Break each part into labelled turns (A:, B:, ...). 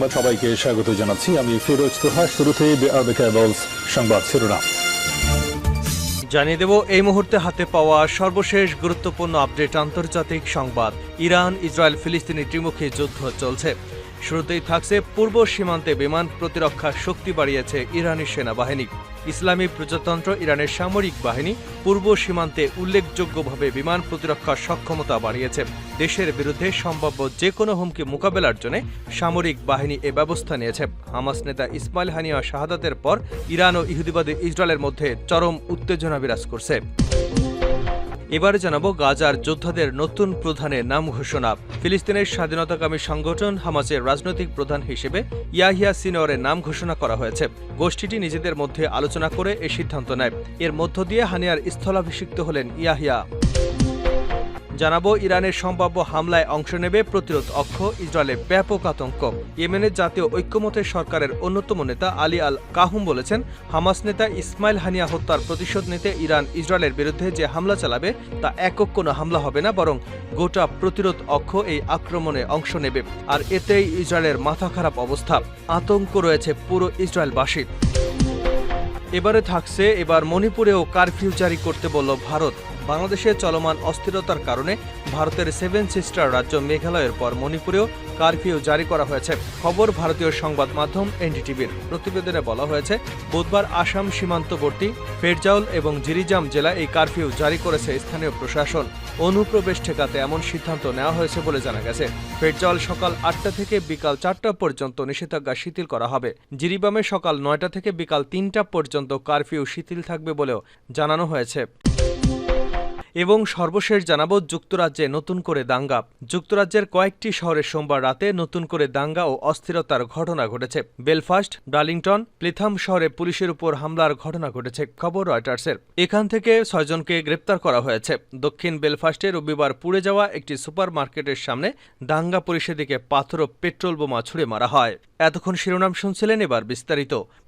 A: সংবাদ সবাইকে স্বাগত জানাচ্ছি। আমি ফিরোজ তোহা, শুরুতে সংবাদ শিরোনাম।
B: জানিয়ে দেব, এই মুহূর্তে হাতে পাওয়া সর্বশেষ গুরুত্বপূর্ণ আপডেট আন্তর্জাতিক সংবাদ। ইরান, ইসরায়েল, ফিলিস্তিনি ত্রিমুখী যুদ্ধ চলছে। শুরুতেই থাকছে পূর্ব সীমান্তে বিমান প্রতিরক্ষা শক্তি বাড়িয়েছে ইরানি সেনাবাহিনী। ইসলামী প্রজাতন্ত্র ইরানের সামরিক বাহিনী পূর্ব সীমান্তে উল্লেখযোগ্যভাবে বিমান প্রতিরক্ষা সক্ষমতা বাড়িয়েছে। দেশের বিরুদ্ধে সম্ভাব্য যে কোনো হুমকি মোকাবেলার জন্য সামরিক বাহিনী এ ব্যবস্থা নিয়েছে। হামাস নেতা ইসমাইল হানিয়া শাহাদাতের পর ইরান ও ইহুদিবাদী ইসরায়েলের মধ্যে চরম উত্তেজনা বিরাজ করছে। এবারে জানাব গাজার যোদ্ধাদের নতুন প্রধানের নাম ঘোষণা। ফিলিস্তিনের স্বাধীনতাকামী সংগঠন হামাসের রাজনৈতিক প্রধান হিসেবে ইয়াহিয়া সিনোয়ারের নাম ঘোষণা করা হয়েছে। গোষ্ঠীটি নিজেদের মধ্যে আলোচনা করে এ সিদ্ধান্ত নেয়। এর মধ্য দিয়ে হানিয়ার স্থলাভিষিক্ত হলেন ইয়াহিয়া। জানাব, ইরানের সম্ভাব্য হামলায় অংশ নেবে প্রতিরোধ অক্ষ ইসরায়েলে ব্যাপক আতঙ্ক। ইয়েমেনের জাতীয় ঐক্যমতের সরকারের অন্যতম নেতা আলী আল কাহুম বলেছেন, হামাস নেতা ইসমাইল হানিয়া হত্যার প্রতিশোধ নিতে ইরান ইসরায়েলের বিরুদ্ধে যে হামলা চালাবে, তা একক কোনো হামলা হবে না, বরং গোটা প্রতিরোধ অক্ষ এই আক্রমণে অংশ নেবে। আর এতেই ইসরায়েলের মাথা খারাপ অবস্থা। আতঙ্ক রয়েছে পুরো ইসরায়েলবাসীর। এবারে থাকছে, এবার মণিপুরেও কারফিউ জারি করতে বলল ভারত। বাংলাদেশে চলমান অস্থিরতার কারণে ভারতের সেভেন সিস্টার রাজ্য মেঘালয়ের পর মণিপুরেও কারফিউ জারি করা হয়েছে। খবর ভারতীয় সংবাদ মাধ্যম এনডিটিভির। প্রতিবেদনে বলা হয়েছে, বুধবার আসাম সীমান্তবর্তী, ফেরজাউল এবং জিরিজাম জেলা এই কারফিউ জারি করেছে স্থানীয় প্রশাসন। অনুপ্রবেশ ঠেকাতে এমন সিদ্ধান্ত নেওয়া হয়েছে বলে জানা গেছে। ফেরজাউল সকাল আটটা থেকে বিকাল চারটা পর্যন্ত নিষেধাজ্ঞা শিথিল করা হবে। জিরিবামে সকাল নয়টা থেকে বিকাল তিনটা পর্যন্ত কারফিউ শিথিল থাকবে বলেও জানানো হয়েছে। এবং সর্বশেষ জানাব যুক্তরাজ্যে নতুন করে দাঙ্গা। যুক্তরাজ্যের কয়েকটি শহরে সোমবার রাতে নতুন করে দাঙ্গা ও অস্থিরতার ঘটনা ঘটেছে। বেলফাস্ট, ডার্লিংটন, প্লিথাম শহরে পুলিশের উপর হামলার ঘটনা ঘটেছে, খবর রয়টার্সের। এখান থেকে ছয়জনকে গ্রেপ্তার করা হয়েছে। দক্ষিণ বেলফাস্টে রবিবার পুড়ে যাওয়া একটি সুপার মার্কেটের সামনে দাঙ্গা পুলিশের দিকে পাথর ও পেট্রোল বোমা ছুড়ে মারা হয়। এতক্ষণ শিরোনাম শুনছিলেন এবার বিস্তারিত।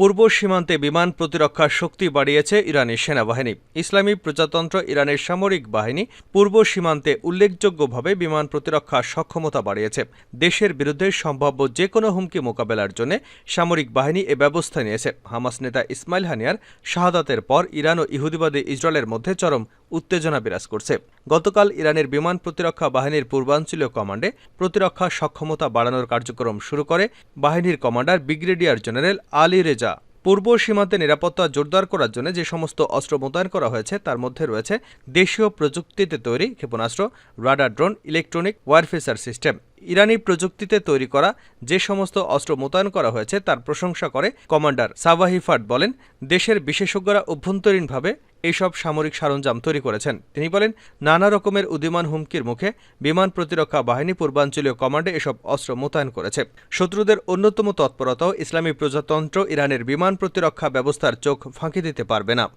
B: পূর্ব সীমান্তে বিমান প্রতিরক্ষা শক্তি বাড়িয়েছে ইরানি সেনাবাহিনী। ইসলামী প্রজাতন্ত্র ইরানের সামরিক বাহিনী পূর্ব সীমান্তে উল্লেখযোগ্যভাবে বিমান প্রতিরক্ষা সক্ষমতা বাড়িয়েছে। দেশের বিরুদ্ধে সম্ভাব্য যে কোনো হুমকি মোকাবেলার জন্য সামরিক বাহিনী এ ব্যবস্থা নিয়েছে। হামাস নেতা ইসমাইল হানিয়ার শাহাদাতের পর ইরান ও ইহুদিবাদী ইসরায়েলের মধ্যে চরম উত্তেজনা বিরাজ করছে। গতকাল ইরানের বিমান প্রতিরক্ষা বাহিনীর পূর্বাঞ্চলীয় কমান্ডে প্রতিরক্ষা সক্ষমতা বাড়ানোর কার্যক্রম শুরু করে বাহিনীর commander brigadier general Ali Reza. পূর্ব সীমান্তে নিরাপত্তা জোরদার করার জন্য যে সমস্ত অস্ত্র মোতায়েন করা হয়েছে, তার মধ্যে রয়েছে দেশীয় প্রযুক্তিতে তৈরি ক্ষেপণাস্ত্র, radar drone, electronic warfare system. ইরানি প্রযুক্তিতে তৈরি করা যে সমস্ত অস্ত্র মোতায়েন করা হয়েছে তার প্রশংসা করে কমান্ডার সাবাহিফাট বলেন, দেশের বিশেষজ্ঞরা অভ্যন্তরীণভাবে এইসব সামরিক সরঞ্জাম তৈরি করেছেন। তিনি বলেন, নানা রকমের উদীয়মান হুমকির মুখে বিমান প্রতিরক্ষা বাহিনী পূর্বাঞ্চলীয় কমান্ডে এসব অস্ত্র মোতায়েন করেছে। শত্রুদের অন্যতম তৎপরতাও ইসলামী প্রজাতন্ত্র ইরানের বিমান প্রতিরক্ষা ব্যবস্থার চোখ ফাঁকি দিতে পারবে না।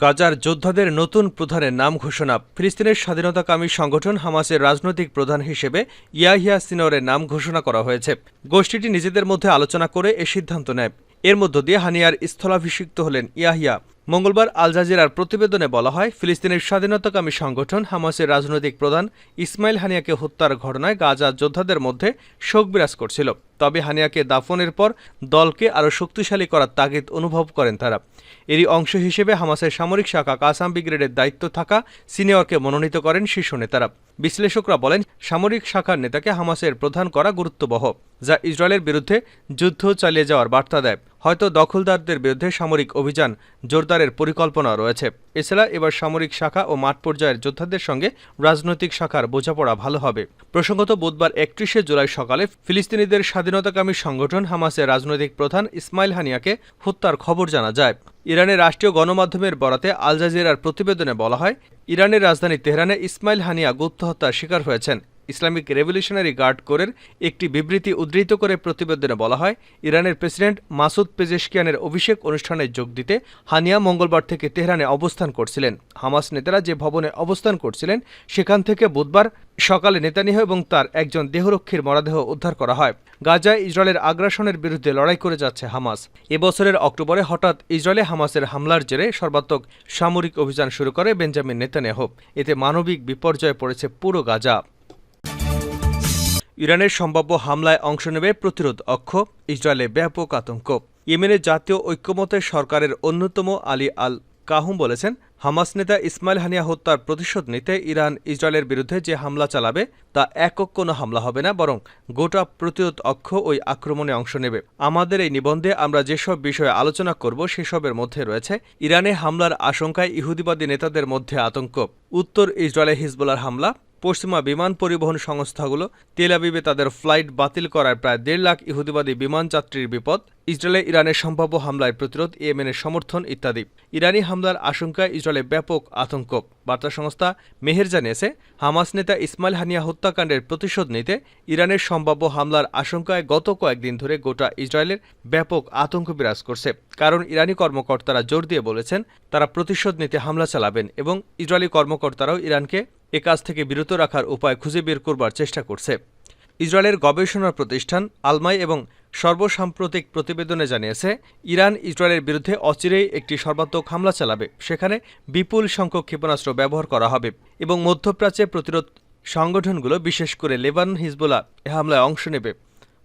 B: গাজার যোদ্ধাদের নতুন প্রধানের নাম ঘোষণা। ফিলিস্তিনের স্বাধীনতাকামী সংগঠন হামাসের রাজনৈতিক প্রধান হিসেবে ইয়াহিয়া সিনোরের নাম ঘোষণা করা হয়েছে। গোষ্ঠীটি নিজেদের মধ্যে আলোচনা করে এ সিদ্ধান্ত নেয়। এর মধ্য দিয়ে হানিয়ার স্থলাভিষিক্ত হলেন ইয়াহিয়া। মঙ্গলবার আল জাজিরার প্রতিবেদনে বলা হয়, ফিলিস্তিনের স্বাধীনতাকামী সংগঠন হামাসের রাজনৈতিক প্রধান ইসমাইল হানিয়াকে হত্যার ঘটনায় গাজা যোদ্ধাদের মধ্যে শোক বিরাজ করছিল। তবে হানিয়াকে দাফনের পর দলকে আরও শক্তিশালী করার তাগিদ অনুভব করেন তারা। এরই অংশ হিসেবে হামাসের সামরিক শাখা কাসাম ব্রিগেডের দায়িত্ব থাকা সিনিয়রকে মনোনীত করেন শীর্ষ নেতারা। বিশ্লেষকরা বলেন, সামরিক শাখার নেতাকে হামাসের প্রধান করা গুরুত্ববহ, যা ইসরায়েলের বিরুদ্ধে যুদ্ধ চালিয়ে যাওয়ার বার্তা দেয়। হয়তো দখলদারদের বিরুদ্ধে সামরিক অভিযান জোরদারের পরিকল্পনা রয়েছে। এছাড়া এবার সামরিক শাখা ও মাঠ পর্যায়ের যোদ্ধাদের সঙ্গে রাজনৈতিক শাখার বোঝাপড়া ভালো হবে। প্রসঙ্গত বুধবার একত্রিশে জুলাই সকালে ফিলিস্তিনিদের স্বাধীনতাকামী সংগঠন হামাসের রাজনৈতিক প্রধান ইসমাইল হানিয়াকে হত্যার খবর জানা যায়। ইরানের রাষ্ট্রীয় গণমাধ্যমের বরাতে আল জাজিরার প্রতিবেদনে বলা হয়, ইরানের রাজধানী তেহরানে ইসমাইল হানিয়া গুপ্ত হত্যার শিকার হয়েছেন। ইসলামিক রেভলিউশনারি গার্ড কোরের একটি বিবৃতি উদ্ধৃত করে প্রতিবেদনে বলা হয়, ইরানের প্রেসিডেন্ট মাসুদ পেজেশকিয়ানের অভিষেক অনুষ্ঠানে যোগ দিতে হানিয়া মঙ্গলবার থেকে তেহরানে অবস্থান করছিলেন। হামাস নেতারা যে ভবনে অবস্থান করছিলেন, সেখান থেকে বুধবার সকালে নেতানিয়াহু এবং তার একজন দেহরক্ষীর মরদেহ উদ্ধার করা হয়। গাজায় ইসরায়েলের আগ্রাসনের বিরুদ্ধে লড়াই করে যাচ্ছে হামাস। এবছরের অক্টোবরে হঠাৎ ইসরায়েলে হামাসের হামলার জেরে সর্বাত্মক সামরিক অভিযান শুরু করে বেঞ্জামিন নেতানিয়াহু। এতে মানবিক বিপর্যয়ে পড়েছে পুরো গাজা। ইরানের সম্ভাব্য হামলায় অংশ নেবে প্রতিরোধ অক্ষ ইসরায়েলে ব্যাপক আতঙ্ক। ইয়েমেনের জাতীয় ঐক্যমতের সরকারের অন্যতম আলী আল কাহুম বলেছেন, হামাস নেতা ইসমাইল হানিয়া হত্যার প্রতিশোধ নিতে ইরান ইসরায়েলের বিরুদ্ধে যে হামলা চালাবে, তা একক কোনো হামলা হবে না, বরং গোটা প্রতিরোধ অক্ষ ওই আক্রমণে অংশ নেবে। আমাদের এই নিবন্ধে আমরা যেসব বিষয়ে আলোচনা করব, সেসবের মধ্যে রয়েছে ইরানে হামলার আশঙ্কায় ইহুদিবাদী নেতাদের মধ্যে আতঙ্ক, উত্তর ইসরায়েলে হিজবুলার হামলা পশ্চিমা বিমান পরিবহন সংস্থাগুলো তেল আবিবে তাদের ফ্লাইট বাতিল করায় প্রায় দেড় লাখ ইহুদিবাদী বিমান যাত্রীর বিপদ, ইসরায়েলে ইরানের সম্ভাব্য হামলায় প্রতিরোধ, ইয়েমেনের সমর্থন ইত্যাদি। ইরানি হামলার আশঙ্কায় ইসরায়েলে ব্যাপক আতঙ্ক। বার্তা সংস্থা মেহের জানিয়েছে, হামাস নেতা ইসমাইল হানিয়া হত্যাকাণ্ডের প্রতিশোধ নিতে ইরানের সম্ভাব্য হামলার আশঙ্কায় গত কয়েকদিন ধরে গোটা ইসরায়েলের ব্যাপক আতঙ্ক বিরাজ করছে। কারণ ইরানি কর্মকর্তারা জোর দিয়ে বলেছেন, তারা প্রতিশোধ নিতে হামলা চালাবেন এবং ইসরায়েলি কর্মকর্তারাও ইরানকে এ কাজ থেকে বিরত রাখার উপায় খুঁজে বের করবার চেষ্টা করছে। ইসরায়েলের গবেষণা প্রতিষ্ঠান আলমাই এবং সর্বসাম্প্রতিক প্রতিবেদনে জানিয়েছে, ইরান ইসরায়েলের বিরুদ্ধে অচিরেই একটি সর্বাত্মক হামলা চালাবে। সেখানে বিপুল সংখ্যক ক্ষেপণাস্ত্র ব্যবহার করা হবে এবং মধ্যপ্রাচ্যে প্রতিরোধ সংগঠনগুলো, বিশেষ করে লেবানন হিজবোলা এ হামলায় অংশ নেবে।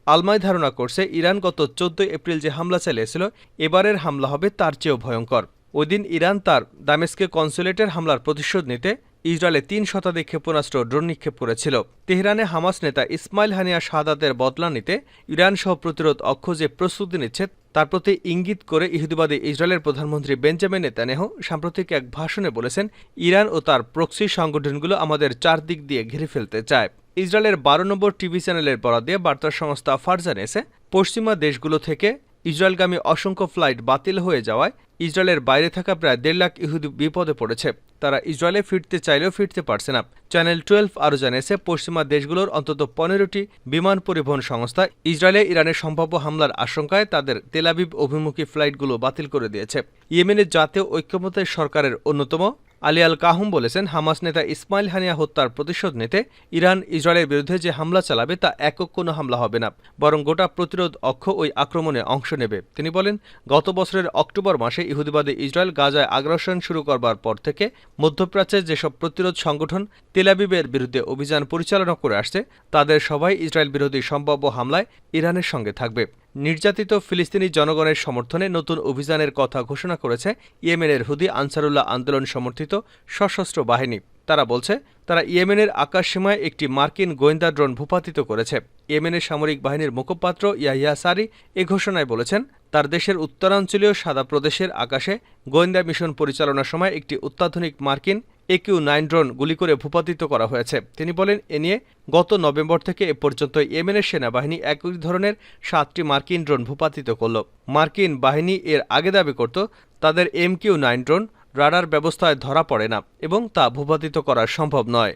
B: আলমাই ধারণা করছে, ইরান গত চোদ্দ এপ্রিল যে হামলা চালিয়েছিল, এবারের হামলা হবে তার চেয়েও ভয়ঙ্কর। ওই দিন ইরান তার দামেস্কে কনসুলেটের হামলার প্রতিশোধ নিতে ইসরায়েলে তিন শতাধিক ক্ষেপণাস্ত্র ড্রোন নিক্ষেপ করেছিল। তেহরানে হামাস নেতা ইসমাইল হানিয়া শাহাদাতের বদলা নিতে ইরান সহ প্রতিরোধ অক্ষ যে প্রস্তুতি নিচ্ছে, তার প্রতি ইঙ্গিত করে ইহুদিবাদী ইসরায়েলের প্রধানমন্ত্রী বেঞ্জামিন নেতানেহ সাম্প্রতিক এক ভাষণে বলেছেন, ইরান ও তার প্রক্সি সংগঠনগুলো আমাদের চারদিক দিয়ে ঘিরে ফেলতে চায়। ইসরায়েলের বারো নম্বর টিভি চ্যানেলের বরাদ্দে বার্তা সংস্থা ফার জানিয়েছে পশ্চিমা দেশগুলো থেকে ইসরায়েলগামী অসংখ্য ফ্লাইট বাতিল হয়ে যাওয়ায় ইসরায়েলের বাইরে থাকা প্রায় দেড় লাখ ইহুদি বিপদে পড়েছে। তারা ইসরায়েলে ফিরতে চাইলেও ফিরতে পারছে না। চ্যানেল টুয়েলভ আরও জানিয়েছে, পশ্চিমা দেশগুলোর অন্তত পনেরোটি বিমান পরিবহন সংস্থা ইসরায়েলে ইরানের সম্ভাব্য হামলার আশঙ্কায় তাদের তেলাবিব অভিমুখী ফ্লাইটগুলো বাতিল করে দিয়েছে। ইয়েমেনের জাতীয় ঐক্যমতের সরকারের অন্যতম আলী আল কাহুম বলেছেন, হামাস নেতা ইসমাইল হানিয়া হত্যার প্রতিশোধ নিতে ইরান, ইসরায়েলের বিরুদ্ধে যে হামলা চালাবে তা একক কোনো হামলা হবে না, বরং গোটা প্রতিরোধ অক্ষ ওই আক্রমণে অংশ নেবে। তিনি বলেন, গত বছরের অক্টোবর মাসে ইহুদিবাদী ইসরায়েল গাজায় আগ্রাসন শুরু করবার পর থেকে মধ্যপ্রাচ্যের যেসব প্রতিরোধ সংগঠন তেলাবিবের বিরুদ্ধে অভিযান পরিচালনা করে আসছে, তাদের সবাই ইসরায়েল বিরোধী সম্ভাব্য হামলায় ইরানের সঙ্গে থাকবে। নির্যাতিত ফিলিস্তিনি জনগণের সমর্থনে নতুন অভিযানের কথা ঘোষণা করেছে ইয়েমেনের হুদি আনসারুল্লাহ আন্দোলন সমর্থিত সশস্ত্র বাহিনী। তারা বলছে, তারা ইয়েমেনের আকাশসীমায় একটি মার্কিন গোয়েন্দা ড্রোন ভূপাতিত করেছে। ইয়েমেনের সামরিক বাহিনীর মুখপাত্র ইয়াহিয়া সারি এ ঘোষণায় বলেছেন, তার দেশের উত্তরাঞ্চলীয় সাদা প্রদেশের আকাশে গোয়েন্দা মিশন পরিচালনার সময় একটি অত্যাধুনিক মার্কিন একিউ নাইন ড্রোন গুলি করে ভূপাতিত করা হয়েছে। তিনি বলেন, এ নিয়ে গত নভেম্বর থেকে এ পর্যন্ত ইয়েমেনের সেনাবাহিনী একই ধরনের সাতটি মার্কিন ড্রোন ভূপাতিত করল। মার্কিন বাহিনী এর আগে দাবি করত, তাদের M Q nine drone radar ব্যবস্থায় ধরা পড়ে না এবং তা ভূপাতিত করা সম্ভব নয়।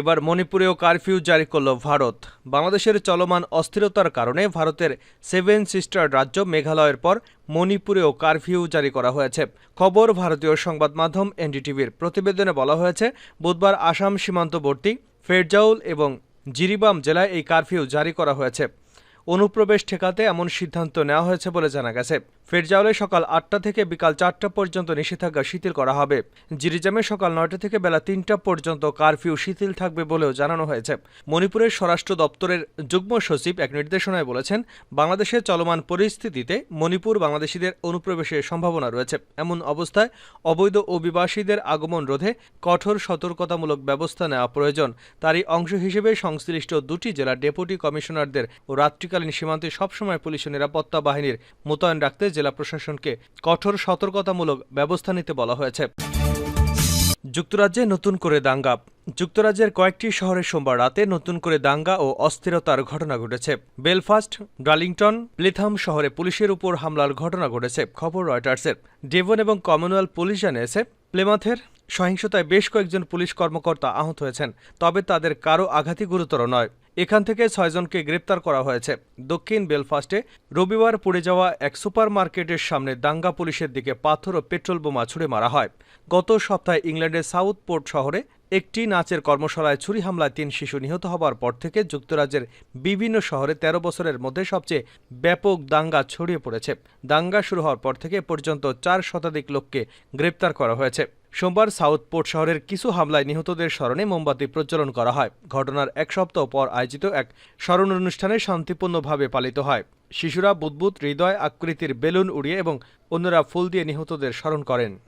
B: এবার মণিপুরেও কারফিউ জারি করল ভারত। বাংলাদেশের চলমান অস্থিরতার কারণে ভারতের সেভেন সিস্টার রাজ্য মেঘালয়ের পর মণিপুরেও কারফিউ জারি করা হয়েছে। খবর ভারতীয় সংবাদ মাধ্যম এনডিটিভির প্রতিবেদনে বলা হয়েছে, বুধবার আসাম সীমান্তবর্তী ফেরজাউল এবং জিরিবাম জেলায় এই কারফিউ জারি করা হয়েছে। অনুপ্রবেশ ঠেকাতে এমন সিদ্ধান্ত নেওয়া হয়েছে বলে জানা গেছে। ফেরজাউলে সকাল আটটা থেকে বিকাল চারটা পর্যন্ত নিষেধাজ্ঞা শিথিল করা হবে। জিরিজামে সকাল নয়টা থেকে বেলা তিনটা পর্যন্ত কারফিউ শিথিল থাকবে বলেও জানানো হয়েছে। মণিপুরের স্বরাষ্ট্র দপ্তরের যুগ্ম সচিব এক নির্দেশনায় বলেছেন, বাংলাদেশের চলমান পরিস্থিতিতে মণিপুর বাংলাদেশিদের অনুপ্রবেশের সম্ভাবনা রয়েছে। এমন অবস্থায় অবৈধ অভিবাসীদের আগমন রোধে কঠোর সতর্কতামূলক ব্যবস্থা নেওয়া প্রয়োজন। তারই অংশ হিসেবে সংশ্লিষ্ট দুটি জেলার ডেপুটি কমিশনারদের ও রাত্রিকালীন সীমান্তে সবসময় পুলিশ নিরাপত্তা বাহিনীর মোতায়েন রাখতে জেলা প্রশাসনকে কঠোর সতর্কতামূলক ব্যবস্থা নিতে বলা হয়েছে। যুক্তরাজ্যে নতুন করে দাঙ্গা। যুক্তরাজ্যের কয়েকটি শহরে সোমবার রাতে নতুন করে দাঙ্গা ও অস্থিরতার ঘটনা ঘটেছে। বেলফাস্ট, ডার্লিংটন, প্লেথাম শহরে পুলিশের উপর হামলার ঘটনা ঘটেছে, খবর রয়টার্সের। ডেভন এবং কমনওয়েলথ পুলিশ জানিয়েছে, প্লেমাথের সহিংসতায় বেশ কয়েকজন পুলিশ কর্মকর্তা আহত হয়েছেন, তবে তাদের কারও আঘাতই গুরুতর নয়। এখান থেকে ছয়জনকে গ্রেপ্তার করা হয়েছে। দক্ষিণ বেলফাস্টে রবিবার পড়ে যাওয়া এক সুপার মার্কেটের সামনে দাঙ্গা পুলিশের দিকে পাথর ও পেট্রোল বোমা ছুড়ে মারা হয়। গত সপ্তাহে ইংল্যান্ডের সাউথ পোর্ট শহরে একটি নাচের কর্মশালায় ছুরি হামলায় তিন শিশু নিহত হবার পর থেকে যুক্তরাজ্যের বিভিন্ন শহরে ১৩ বছরের মধ্যে সবচেয়ে ব্যাপক দাঙ্গা ছড়িয়ে পড়েছে। দাঙ্গা শুরু হওয়ার পর থেকে পর্যন্ত চার শতাধিক লোককে গ্রেপ্তার করা হয়েছে। সোমবার সাউথ পোর্ট শহরের কিছু হামলায় নিহতদের স্মরণে মোমবাতি প্রজ্বলন করা হয়। ঘটনার এক সপ্তাহ পর আয়োজিত এক স্মরণ অনুষ্ঠানে শান্তিপূর্ণভাবে পালিত হয়। শিশুরা বুদবুদ, হৃদয় আকৃতির বেলুন উড়িয়ে এবং অন্যরা ফুল দিয়ে নিহতদের স্মরণ করেন।